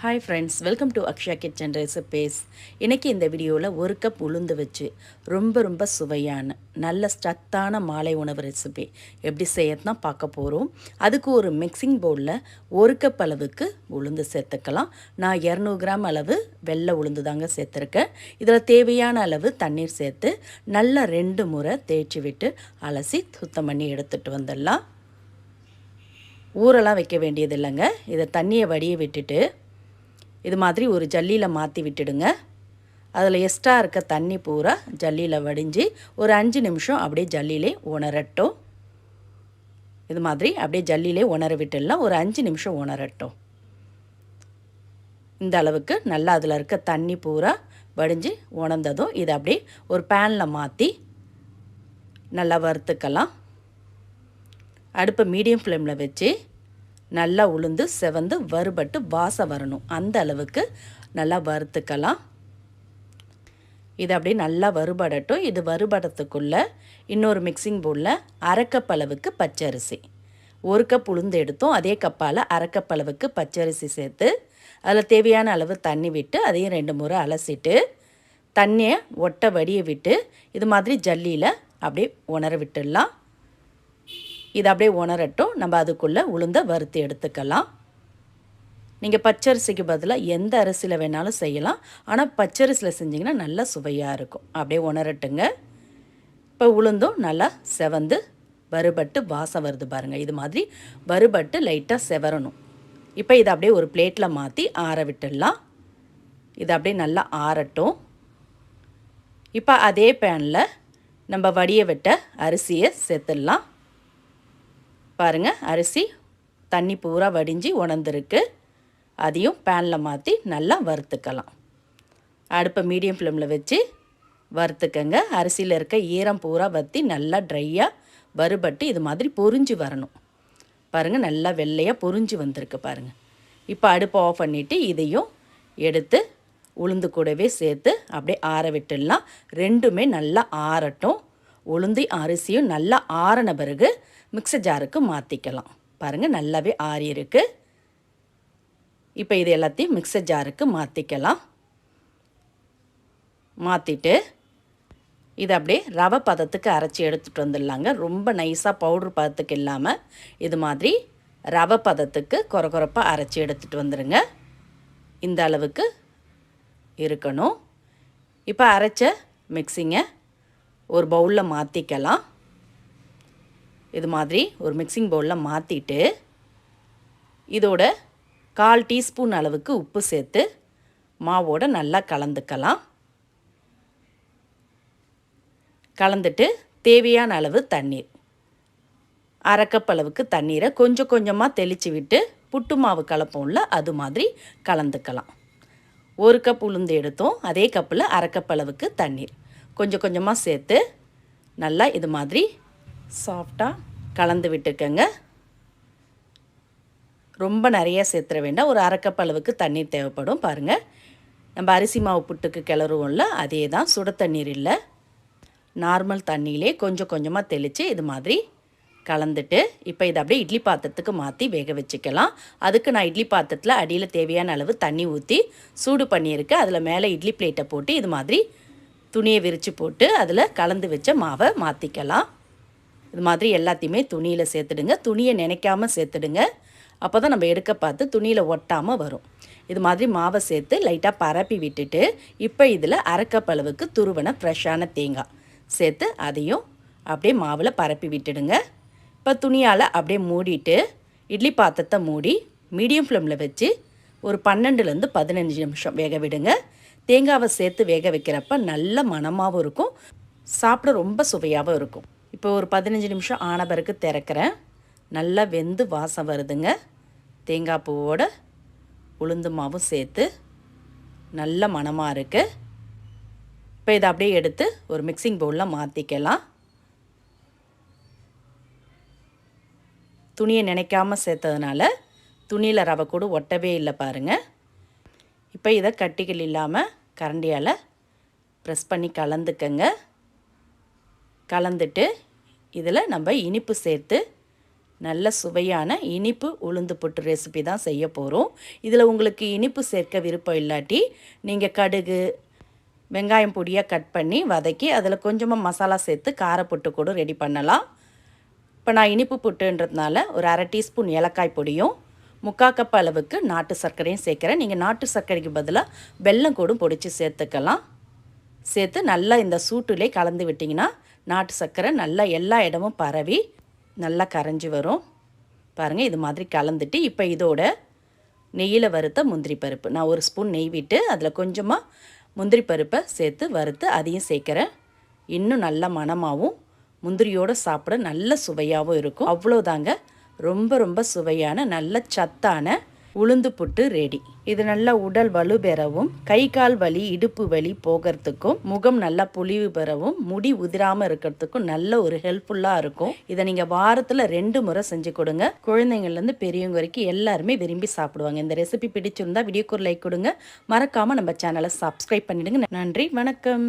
Hi friends welcome to Akshaya kitchen recipes இன்றைக்கி இந்த வீடியோவில் ஒரு கப் உளுந்து வச்சு ரொம்ப ரொம்ப சுவையான நல்ல சத்தான மாலை உணவு ரெசிபி எப்படி செய்யறதுனா பார்க்க போகிறோம் அதுக்கு ஒரு மிக்சிங் பவுலில் ஒரு கப் அளவுக்கு உளுந்து சேர்த்துக்கலாம். நான் இரநூறு கிராம் அளவு வெள்ளை உளுந்து தாங்க சேர்த்துருக்கேன். இதில் தேவையான அளவு தண்ணீர் சேர்த்து நல்லா ரெண்டு முறை தேய்ச்சி விட்டு அலசி சுத்தம் பண்ணி எடுத்துகிட்டு வந்துடலாம். ஊரெல்லாம் வைக்க வேண்டியது இல்லைங்க இதை தண்ணியை வடிய விட்டுட்டு இது மாதிரி ஒரு ஜல்லியில் மாற்றி விட்டுடுங்க. அதில் எக்ஸ்ட்ரா இருக்க தண்ணி பூரா ஜல்லியில் வடிஞ்சு ஒரு அஞ்சு நிமிஷம் அப்படியே ஜல்லியிலே உணரட்டும். இது மாதிரி அப்படியே ஜல்லியிலே உணர விட்டுடலாம். ஒரு அஞ்சு நிமிஷம் உணரட்டும். இந்த அளவுக்கு நல்லா அதில் இருக்க தண்ணி பூரா வடிஞ்சு உணர்ந்ததும் இதை அப்படியே ஒரு பேனில் மாற்றி நல்லா வறுத்துக்கலாம். அடுப்பை மீடியம் ஃப்ளேமில் வச்சு நல்லா உளுந்து செவந்து வறுபட்டு வாசம் வரணும். அந்த அளவுக்கு நல்லா வறுத்துக்கலாம். இது அப்படியே நல்லா வறுபடட்டும். இது வறுபடத்துக்குள்ளே இன்னொரு மிக்சிங் பவுலில் அரைக்கப் அளவுக்கு பச்சரிசி. ஒரு கப் உளுந்து எடுத்தோம். அதே கப்பால் அரைக்கப் அளவுக்கு பச்சரிசி சேர்த்து அதில் தேவையான அளவு தண்ணி விட்டு அதையும் ரெண்டு முறை அலசிட்டு தண்ணியை ஒட்டை வடியை விட்டு இது மாதிரி ஜல்லியில் அப்படியே உணர விட்டுடலாம். இது அப்படியே உணரட்டும். நம்ம அதுக்குள்ளே உளுந்த வறுத்து எடுத்துக்கலாம். நீங்கள் பச்சரிசிக்கு பதிலாக எந்த அரிசியில் வேணாலும் செய்யலாம். ஆனால் பச்சரிசியில் செஞ்சிங்கன்னா நல்லா சுவையாக இருக்கும். அப்படியே உணரட்டுங்க. இப்போ உளுந்தும் நல்லா செவந்து வறுபட்டு வாசம் வருது பாருங்கள் இது மாதிரி வறுபட்டு லைட்டாக செவரணும் இப்போ இதை அப்படியே ஒரு பிளேட்டில் மாற்றி ஆற விட்டுடலாம். இது அப்படியே நல்லா ஆறட்டும். இப்போ அதே பேனில் நம்ம வடிய விட்ட அரிசியை சேர்த்துடலாம். பாருங்கள் அரிசி தண்ணி பூரா வடிஞ்சு உணர்ந்துருக்கு. அதையும் பேனில் மாற்றி நல்லா வறுத்துக்கலாம். அடுப்பை மீடியம் ஃப்ளேமில் வச்சு வறுத்துக்கங்க. அரிசியில் இருக்க ஈரம் பூரா வற்றி நல்லா ட்ரையாக வறுபட்டு இது மாதிரி பொறிஞ்சு வரணும். பாருங்கள் நல்லா வெள்ளையாக பொறிஞ்சு வந்திருக்கு பாருங்கள் இப்போ அடுப்பை ஆஃப் பண்ணிவிட்டு இதையும் எடுத்து உளுந்து கூடவே சேர்த்து அப்படியே ஆற விட்டுடலாம். ரெண்டுமே நல்லா ஆறட்டும். உளுந்து அரிசியும் நல்லா ஆறின பிறகு மிக்சர் ஜாருக்கு மாற்றிக்கலாம் பாருங்கள் நல்லாவே ஆறியிருக்கு. இப்போ இது எல்லாத்தையும் மிக்சர் ஜாருக்கு மாற்றிக்கலாம் மாற்றிட்டு இது அப்படியே ரவை பதத்துக்கு அரைச்சி எடுத்துகிட்டு வந்துடலாங்க. ரொம்ப நைஸாக பவுட்ரு பதத்துக்கு இல்லாமல் இது மாதிரி ரவை பதத்துக்கு குறகுறப்பாக அரைச்சி எடுத்துகிட்டு வந்துடுங்க இந்த அளவுக்கு இருக்கணும். இப்போ அரைச்ச மிக்சிங்கை ஒரு பவுலில் மாற்றிக்கலாம் இது மாதிரி ஒரு மிக்சிங் பவுலில் மாற்றிட்டு இதோட கால் டீஸ்பூன் அளவுக்கு உப்பு சேர்த்து மாவோட நல்லா கலந்துக்கலாம். கலந்துட்டு தேவையான அளவு தண்ணீர். அரைக்கப் அளவுக்கு தண்ணீரை கொஞ்சம் கொஞ்சமாக தெளித்து விட்டு புட்டு மாவு கலப்போம்ல அது மாதிரி கலந்துக்கலாம். ஒரு கப் உளுந்து எடுத்தோம் அதே கப்பில் அரைக்கப் அளவுக்கு தண்ணீர். கொஞ்சம் கொஞ்சமாக சேர்த்து நல்லா இது மாதிரி சாஃப்டாக கலந்து விட்டுக்கங்க. ரொம்ப நிறைய சேர்த்துற வேண்டாம். ஒரு அரைக்கப் அளவுக்கு தண்ணீர் தேவைப்படும். பாருங்கள் நம்ம அரிசி மாவு புட்டுக்கு கிளறுவோம்ல அதே தான் சுட தண்ணீர் இல்லை. நார்மல் தண்ணியிலே கொஞ்சம் கொஞ்சமாக தெளித்து இது மாதிரி கலந்துட்டு இப்போ இதை அப்படியே இட்லி பாத்திரத்துக்கு மாற்றி வேக வச்சுக்கலாம். அதுக்கு நான் இட்லி பாத்திரத்தில் அடியில் தேவையான அளவு தண்ணி ஊற்றி சூடு பண்ணியிருக்கேன். அதில் மேலே இட்லி பிளேட்டை போட்டு இது மாதிரி துணியை விரித்து போட்டு அதில் கலந்து வச்ச மாவை மாற்றிக்கலாம் இது மாதிரி எல்லாத்தையுமே துணியில் சேர்த்துடுங்க. துணியை நினைக்காமல் சேர்த்துடுங்க. அப்போ தான் நம்ம எடுக்க பார்த்து துணியில் ஒட்டாமல் வரும். இது மாதிரி மாவை சேர்த்து லைட்டாக பரப்பி விட்டுட்டு இப்போ இதில் அரைக்கப் அளவுக்கு துருவன ஃப்ரெஷ்ஷான தேங்காய் சேர்த்து அதையும் அப்படியே மாவில் பரப்பி விட்டுடுங்க. இப்போ துணியால் அப்படியே மூடிட்டு இட்லி பாத்திரத்தை மூடி மீடியம் ஃப்ளேமில் வச்சு ஒரு பன்னெண்டுலேருந்து பதினஞ்சு நிமிஷம் வேக விடுங்க. தேங்காவை சேர்த்து வேக வைக்கிறப்ப நல்ல மணமாகவும் இருக்கும். சாப்பிட ரொம்ப சுவையாகவும் இருக்கும். இப்போ ஒரு பதினஞ்சு நிமிஷம் ஆன பிறகு திறக்கிறேன். நல்லா வெந்து வாசம் வருதுங்க. தேங்காய் பூவோட உளுந்து மாவும் சேர்த்து நல்ல மணமாக இருக்குது இப்போ இதை அப்படியே எடுத்து ஒரு மிக்சிங் பவுலில் மாற்றிக்கலாம் துணியை நினைக்காமல் சேர்த்ததுனால துணியில் ரவை கூட ஒட்டவே இல்லை பாருங்கள் இப்போ இதை கட்டிகள் இல்லாமல் கரண்டியால் ப்ரெஸ் பண்ணி கலந்துக்கங்க. கலந்துட்டு இதில் நம்ம இனிப்பு சேர்த்து நல்ல சுவையான இனிப்பு உளுந்து புட்டு ரெசிபி தான் செய்ய போகிறோம். இதில் உங்களுக்கு இனிப்பு சேர்க்க விருப்பம் இல்லாட்டி நீங்கள் கடுகு வெங்காயம் பொடியாக கட் பண்ணி வதக்கி அதில் கொஞ்சமாக மசாலா சேர்த்து காரப்புட்டு கூட ரெடி பண்ணலாம். இப்போ நான் இனிப்பு புட்டுன்றதுனால ஒரு அரை டீஸ்பூன் ஏலக்காய் பொடியும் முக்கால் கப் அளவுக்கு நாட்டு சர்க்கரையும் சேர்க்குறேன். நீங்கள் நாட்டு சர்க்கரைக்கு பதிலாக வெல்லம் கூடும் பொடிச்சு சேர்த்துக்கலாம். சேர்த்து நல்லா இந்த சூட்டுலேயே கலந்து விட்டிங்கன்னா நாட்டு சர்க்கரை நல்லா எல்லா இடமும் பரவி நல்லா கரைஞ்சி வரும். பாருங்கள் இது மாதிரி கலந்துட்டு இப்போ இதோட நெய்யில் வறுத்த முந்திரி பருப்பு. நான் ஒரு ஸ்பூன் நெய் விட்டு அதில் கொஞ்சமாக முந்திரி பருப்பை சேர்த்து வறுத்து அதையும் சேர்க்குறேன். இன்னும் நல்ல மணமாகவும் முந்திரியோடு சாப்பிட நல்ல சுவையாகவும் இருக்கும். அவ்வளோதாங்க ரொம்ப ரொம்ப சுவையான நல்ல சத்தான உளுந்து புட்டு ரெடி இது நல்லா உடல் வலு பெறவும் கை கால் வலி இடுப்பு வலி போகிறதுக்கும் முகம் நல்லா புலிவு பெறவும் முடி உதிராமல் இருக்கிறதுக்கும் நல்ல ஒரு ஹெல்ப்ஃபுல்லாக இருக்கும். இதை நீங்கள் வாரத்தில் ரெண்டு முறை செஞ்சு கொடுங்க. குழந்தைங்கள்லேருந்து பெரியவங்க வரைக்கும் எல்லாருமே விரும்பி சாப்பிடுவாங்க. இந்த ரெசிபி பிடிச்சிருந்தா வீடியோக்கு ஒரு லைக் கொடுங்க. மறக்காமல் நம்ம சேனலை சப்ஸ்கிரைப் பண்ணிடுங்க. நன்றி வணக்கம்.